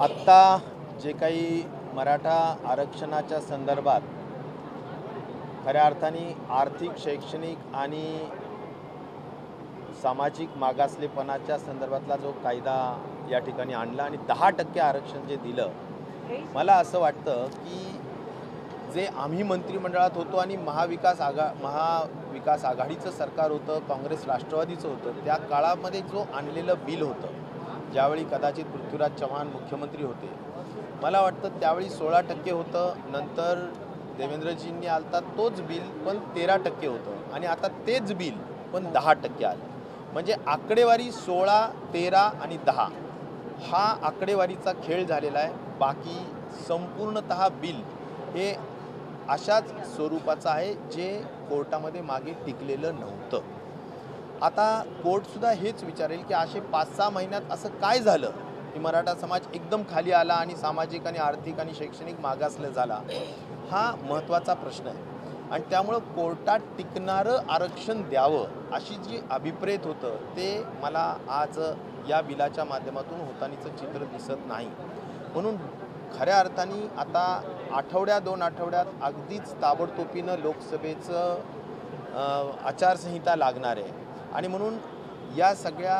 आत्ता जे काही मराठा आरक्षणाच्या संदर्भात खऱ्या अर्थाने आर्थिक शैक्षणिक आणि सामाजिक मागासलेपणाच्या संदर्भातला जो कायदा या ठिकाणी आणला आणि दहा टक्के आरक्षण जे दिलं मला असं वाटतं की जे आम्ही मंत्रिमंडळात होतो आणि महाविकास आघा महाविकास आघाडीचं सरकार होतं काँग्रेस राष्ट्रवादीचं होतं त्या काळामध्ये जो आणलेलं बिल होतं ज्यावेळी कदाचित पृथ्वीराज चव्हाण मुख्यमंत्री होते. मला वाटतं त्यावेळी सोळा टक्के होतं नंतर देवेंद्रजींनी आलता तोच बिल पण तेरा टक्के होतं. आणि आता तेच बिल पण दहा टक्के आलं. म्हणजे आकडेवारी सोळा तेरा आणि दहा हा आकडेवारीचा खेळ झालेला आहे. बाकी संपूर्णत बिल हे अशाच स्वरूपाचं आहे जे कोर्टामध्ये मागे टिकलेलं नव्हतं. आता कोर्टसुद्धा हेच विचारेल की असे पाच सहा महिन्यात असं काय झालं? की मराठा समाज एकदम खाली आला आणि सामाजिक आणि आर्थिक आणि शैक्षणिक मागासलं झाला? हा महत्त्वाचा प्रश्न आहे. आणि त्यामुळं कोर्टात टिकणारं आरक्षण द्यावं अशी जी अभिप्रेत होतं ते मला आज या बिलाच्या माध्यमातून होतानीचं चित्र दिसत नाही. म्हणून खऱ्या अर्थाने आता आठवड्या दोन आठवड्यात अगदीच ताबडतोबीनं लोकसभेचं आचारसंहिता लागणार आहे. आणि म्हणून या सगळ्या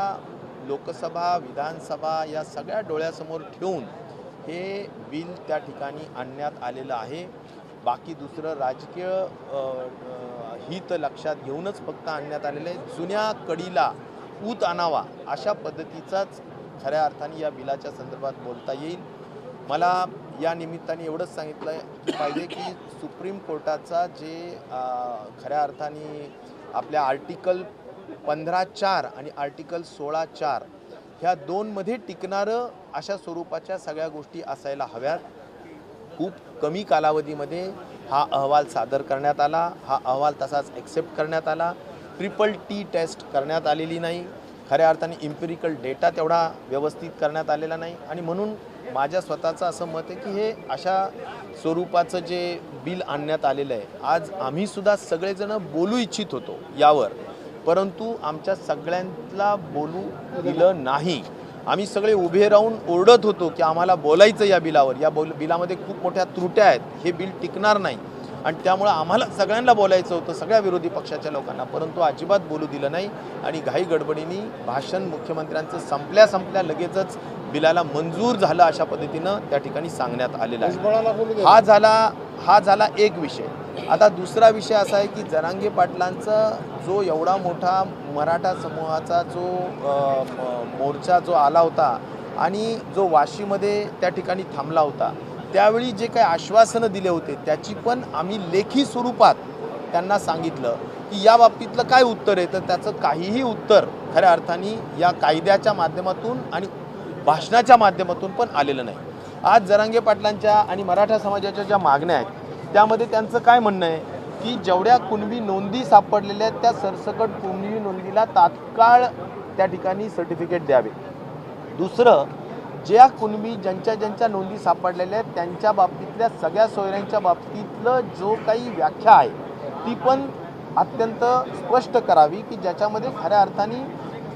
लोकसभा विधानसभा या सगळ्या डोळ्यासमोर ठेवून हे बिल त्या ठिकाणी आणण्यात आलेलं आहे. बाकी दुसरं राजकीय हित लक्षात घेऊनच फक्त आणण्यात आलेलं आहे. जुन्या कडीला ऊत आणावा अशा पद्धतीचाच खऱ्या अर्थाने या बिलाच्या संदर्भात बोलता येईल. मला या निमित्ताने एवढंच सांगितलं पाहिजे की सुप्रीम कोर्टाचा जे खऱ्या अर्थाने आपल्या आर्टिकल पंधरा चार आणि आर्टिकल सोळा चार ह्या दोनमध्ये टिकणारं अशा स्वरूपाच्या सगळ्या गोष्टी असायला हव्यात. खूप कमी कालावधीमध्ये हा अहवाल सादर करण्यात आला. हा अहवाल तसाच ॲक्सेप्ट करण्यात आला. ट्रिपल टी टेस्ट करण्यात आलेली नाही. खऱ्या अर्थाने इम्पेरिकल डेटा तेवढा व्यवस्थित करण्यात आलेला नाही. आणि म्हणून माझ्या स्वतःचं असं मत आहे की हे अशा स्वरूपाचं जे बिल आणण्यात आलेलं आहे. आज आम्हीसुद्धा सगळेजणं बोलू इच्छित होतो यावर. परंतु आमच्या सगळ्यांना बोलू दिलं नाही. आम्ही सगळे उभे राहून ओरडत होतो की आम्हाला बोलायचं या बिलावर. या बोल बिलामध्ये खूप मोठ्या त्रुट्या आहेत. हे बिल टिकणार नाही. आणि त्यामुळं आम्हाला सगळ्यांना बोलायचं होतं सगळ्या विरोधी पक्षाच्या लोकांना. परंतु अजिबात बोलू दिलं नाही आणि घाई गडबडीने भाषण मुख्यमंत्र्यांचं संपल्या संपल्या लगेचच बिलाला मंजूर झालं अशा पद्धतीनं त्या ठिकाणी सांगण्यात आलेलं आहे. हा झाला हा झाला एक विषय. आता दुसरा विषय असा आहे की जरांगे पाटलांचा जो एवढा मोठा मराठा समूहाचा जो मोर्चा जो आला होता आणि जो वाशीमध्ये त्या ठिकाणी थांबला होता त्यावेळी जे काही आश्वासनं दिले होते त्याची पण आम्ही लेखी स्वरूपात त्यांना सांगितलं की या बाबतीतलं काय उत्तर आहे? तर त्याचं काहीही उत्तर खऱ्या अर्थाने या कायद्याच्या माध्यमातून आणि भाषणाच्या माध्यमातून पण आलेलं नाही. आज जरांगे पाटलांच्या आणि मराठा समाजाच्या ज्या मागण्या आहेत त्यामध्ये त्यांचं काय म्हणणं आहे? की जेवढ्या कुणबी नोंदी सापडलेल्या आहेत त्या सरसकट कुणबी नोंदीला तात्काळ त्या ठिकाणी सर्टिफिकेट द्यावे. दुसरं ज्या कुणबी ज्यांच्या ज्यांच्या नोंदी सापडलेल्या आहेत त्यांच्या बाबतीतल्या सगळ्या सोयऱ्यांच्या बाबतीतलं जो काही व्याख्या आहे ती पण अत्यंत स्पष्ट करावी की ज्याच्यामध्ये खऱ्या अर्थाने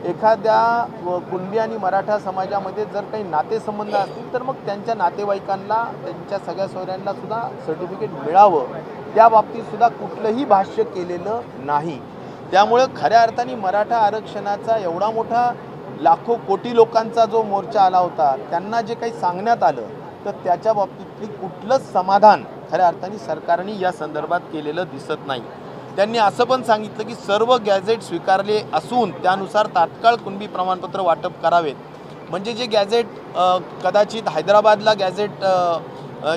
एखाद्या व कुणबी आणि मराठा समाजामध्ये जर काही नातेसंबंध असतील तर मग त्यांच्या नातेवाईकांना त्यांच्या सगळ्या सोयऱ्यांना सुद्धा सर्टिफिकेट मिळावं. त्या बाबतीत सुद्धा कुठलंही भाष्य केलेलं नाही. त्यामुळं खऱ्या अर्थाने मराठा आरक्षणाचा एवढा मोठा लाखो कोटी लोकांचा जो मोर्चा आला होता त्यांना जे काही सांगण्यात आलं तर त्याच्या बाबतीतली कुठलंच समाधान खऱ्या अर्थाने सरकारने या संदर्भात केलेलं दिसत नाही. त्यांनी असं पण सांगितलं की सर्व गॅझेट स्वीकारले असून त्यानुसार तात्काळ कुणबी प्रमाणपत्र वाटप करावेत. म्हणजे जे गॅझेट कदाचित हैदराबादला गॅझेट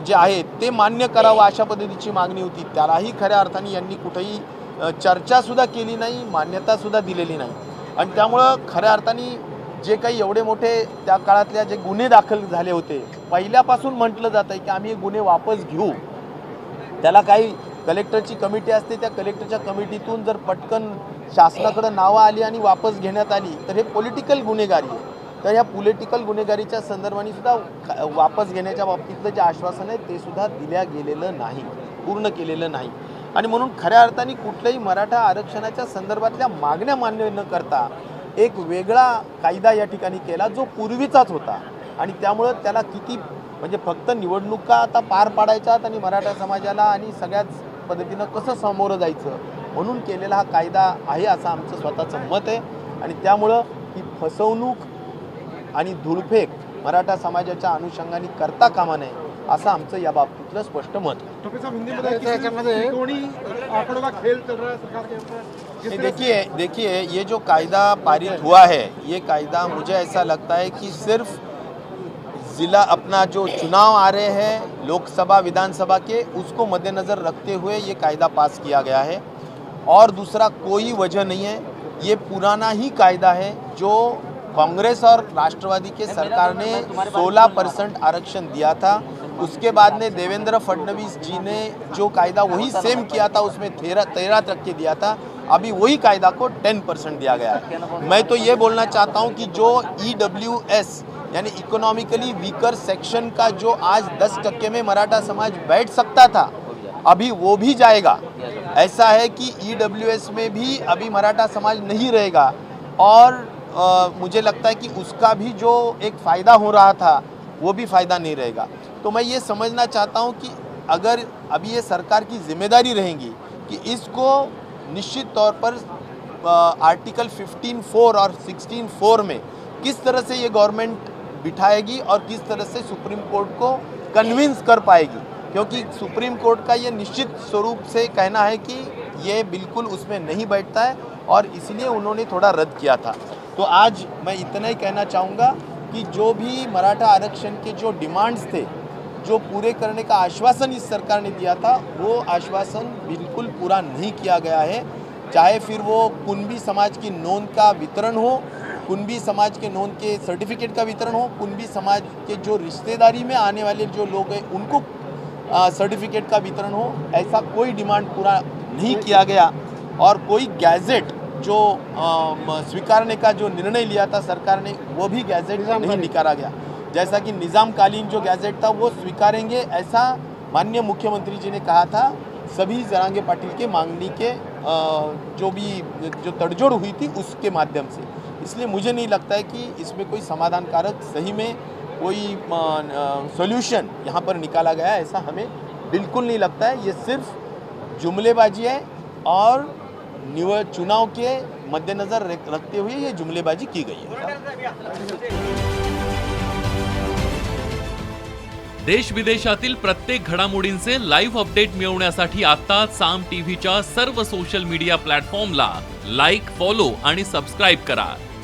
जे आहे ते मान्य करावं अशा पद्धतीची मागणी होती. त्यालाही खऱ्या अर्थाने यांनी कुठेही चर्चासुद्धा केली नाही मान्यतासुद्धा दिलेली नाही. आणि त्यामुळं खऱ्या अर्थाने जे काही एवढे मोठे त्या काळातल्या जे गुन्हे दाखल झाले होते पहिल्यापासून म्हटलं जात आहे की आम्ही गुन्हे वापस घेऊ. त्याला काही कलेक्टरची कमिटी असते त्या कलेक्टरच्या कमिटीतून जर पटकन शासनाकडं नावं आली आणि वापस घेण्यात आली तर हे पॉलिटिकल गुन्हेगारी आहे. तर ह्या पॉलिटिकल गुन्हेगारीच्या संदर्भाने सुद्धा वापस घेण्याच्या बाबतीतलं जे आश्वासन आहे ते सुद्धा दिल्या गेलेलं नाही पूर्ण केलेलं नाही. आणि म्हणून खऱ्या अर्थाने कुठल्याही मराठा आरक्षणाच्या संदर्भातल्या मागण्या मान्य न करता एक वेगळा कायदा या ठिकाणी केला जो पूर्वीचाच होता. आणि त्यामुळं त्याला किती म्हणजे फक्त निवडणुका आता पार पाडायच्यात आणि मराठा समाजाला आणि सगळ्याच पद्धतीनं कसं सामोरं जायचं? म्हणून केलेला हा कायदा आहे असं आमचं स्वतःचं मत आहे. आणि त्यामुळं ही फसवणूक आणि धुळफेक मराठा समाजाच्या अनुषंगाने करता कामा नये असं आमचं या बाबतीतलं स्पष्ट मत है देखिए देखिए ये जो कायदा पारित हुआ है ये कायदा मुझे ऐसा लगता है कि सिर्फ ज़िला अपना जो चुनाव आ रहे हैं लोकसभा विधानसभा के उसको मद्देनज़र रखते हुए ये कायदा पास किया गया है। और दूसरा कोई वजह नहीं है ये पुराना ही कायदा है जो कांग्रेस और राष्ट्रवादी के सरकार ने 16 परसेंट आरक्षण दिया था। उसके बाद में देवेंद्र फडणवीस जी ने जो कायदा वही सेम किया था उसमें तेरह तेरह तक के दिया था। अभी वही कायदा को टेन परसेंट दिया गया है। मैं तो ये बोलना चाहता हूँ कि जो ई डब्ल्यू एस यानी इकोनॉमिकली वीकर सेक्शन का जो आज दस टक्के में मराठा समाज बैठ सकता था अभी वो भी जाएगा। ऐसा है कि ई डब्ल्यू एस में भी अभी मराठा समाज नहीं रहेगा और अ, मुझे लगता है कि उसका भी जो एक फ़ायदा हो रहा था वो भी फ़ायदा नहीं रहेगा। तो मैं ये समझना चाहता हूँ कि अगर अभी ये सरकार की ज़िम्मेदारी रहेगी कि इसको निश्चित तौर पर अ, आर्टिकल 15.4 और 16.4 में किस तरह से ये गवर्नमेंट बिठाएगी और किस तरह से सुप्रीम कोर्ट को कन्विंस कर पाएगी? क्योंकि सुप्रीम कोर्ट का ये निश्चित स्वरूप से कहना है कि ये बिल्कुल उसमें नहीं बैठता है और इसलिए उन्होंने थोड़ा रद्द किया था। तो आज मैं इतना ही कहना चाहूँगा कि जो भी मराठा आरक्षण के जो डिमांड्स थे, जो पूरे करने का आश्वासन इस सरकार ने दिया था, वो आश्वासन बिल्कुल पूरा नहीं किया गया है। चाहे फिर वो कुनबी समाज की नोंद का वितरण हो कुनबी समाज के नोंद के सर्टिफिकेट का वितरण हो कुनबी समाज के जो रिश्तेदारी में आने वाले जो लोग हैं उनको सर्टिफिकेट का वितरण हो। ऐसा कोई डिमांड पूरा नहीं किया गया। और कोई गैजेट जो स्वीकारने का जो निर्णय लिया था सरकार ने वो भी गैजेट नहीं निकाला गया। जैसा कि निज़ामकालीन जो गैजेट था वो स्वीकारेंगे ऐसा माननीय मुख्यमंत्री जी ने कहा था। सभी जरांगे पाटिल के मांगनी के जो भी जो तड़जोड़ हुई थी उसके माध्यम से। इसलिए मुझे नहीं लगता है कि इसमें कोई समाधानकारक सही में कोई सॉल्यूशन यहाँ पर निकाला गया है ऐसा हमें बिल्कुल नहीं लगता है। ये सिर्फ जुमलेबाजी है और चुनाव के मद्देनज़र रखते हुए ये जुमलेबाजी की गई है। देश विदेशातील प्रत्येक घडामोडींचे लाईव्ह अपडेट मिळवण्यासाठी आता साम टीव्हीच्या सर्व सोशल मीडिया प्लॅटफॉर्मला लाईक फॉलो आणि सबस्क्राईब करा.